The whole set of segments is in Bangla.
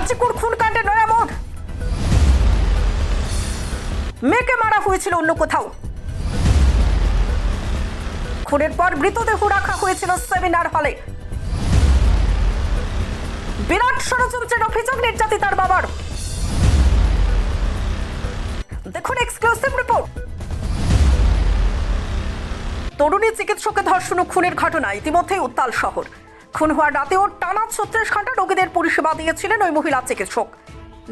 আর্জিকুর খুন কাণ্ডে নয়া মোড় মেয়েকে মারা হয়েছিল অন্য কোথাও। খুনের পর মৃতদেহ রাখা হয়েছিল সেমিনার হলে। বিরাট ষড়যন্ত্রের অভিযোগ নির্যাতিতার বাবার। দেখুন এক্সক্লুসিভ রিপোর্ট তরুণী চিকিৎসকের ধর্ষণ খুনের ঘটনা ইতিমধ্যেই উত্তাল শহর। খুন হওয়ার রাতেও টানা ছত্রিশ ঘণ্টা রোগীদের পরিষেবা দিয়েছিলেন ওই মহিলা চিকিৎসক।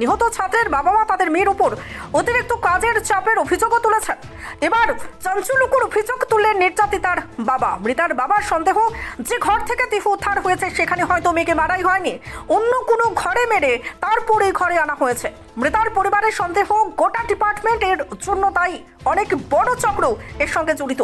নিহত ছাত্রের বাবা মা তাদের মেয়ের উপর অতিরিক্ত কাজের চাপের অভিযোগও তুলেছেন। এবার চাঞ্চল্যকর অভিযোগ তুললেন নির্যাতিতার বাবা। মৃতার বাবার সন্দেহ যে ঘর থেকে দেহ উদ্ধার হয়েছে সেখানে হয়তো মেয়েকে মারাই হয়নি। অন্য কোনো ঘরে মেরে তারপর ঘরে আনা হয়েছে। মৃতার পরিবারের সন্দেহ গোটা ডিপার্টমেন্টের জন্য তাই অনেক বড় চক্র এর সঙ্গে জড়িত।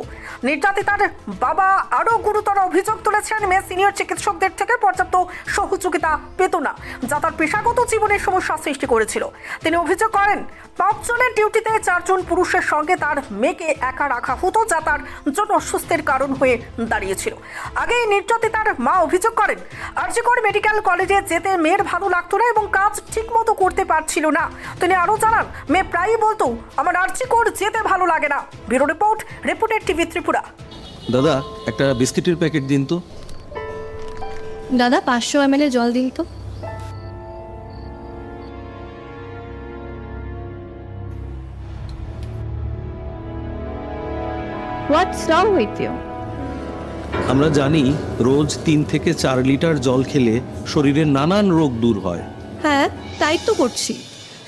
নির্যাতিতার বাবা আরও গুরুতর অভিযোগ তুলেছেন মেয়ে সিনিয়র চিকিৎসকদের থেকে পর্যাপ্ত সহযোগিতা পেত না, যা তার পেশাগত জীবনের সমস্যা সৃষ্টি করেছিল। তিনি অভিযোগ করেন, পাঁচজনের ডিউটিতে চারজন পুরুষের সঙ্গে তার মেয়েকে একা রাখা হতো, যা তার জন্য অসুস্থের কারণ হয়ে দাঁড়িয়েছিল। আগে নির্যাতিতার মা অভিযোগ করেন, আরজিকর মেডিকেল কলেজে যেতে মেয়ের ভালো লাগতো না এবং কাজ ঠিকমতো করতে পারছিল না। তিনি আরও জানান মেয়ে প্রায়ই বলতো আমার আরজিকর যেতে ভালো লাগে না। ব্যুরো রিপোর্ট রিপোর্টের টিভি ত্রিপুরা। দাদা একটা বিস্কিটের প্যাকেট দিন তো। দাদা পাঁচশো এম জল দিন তো। হোয়াটস রং উইথ ইউ আমরা জানি রোজ তিন থেকে চার লিটার জল খেলে শরীরের নানান রোগ দূর হয়। হ্যাঁ তাই তো করছি।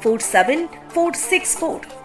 47464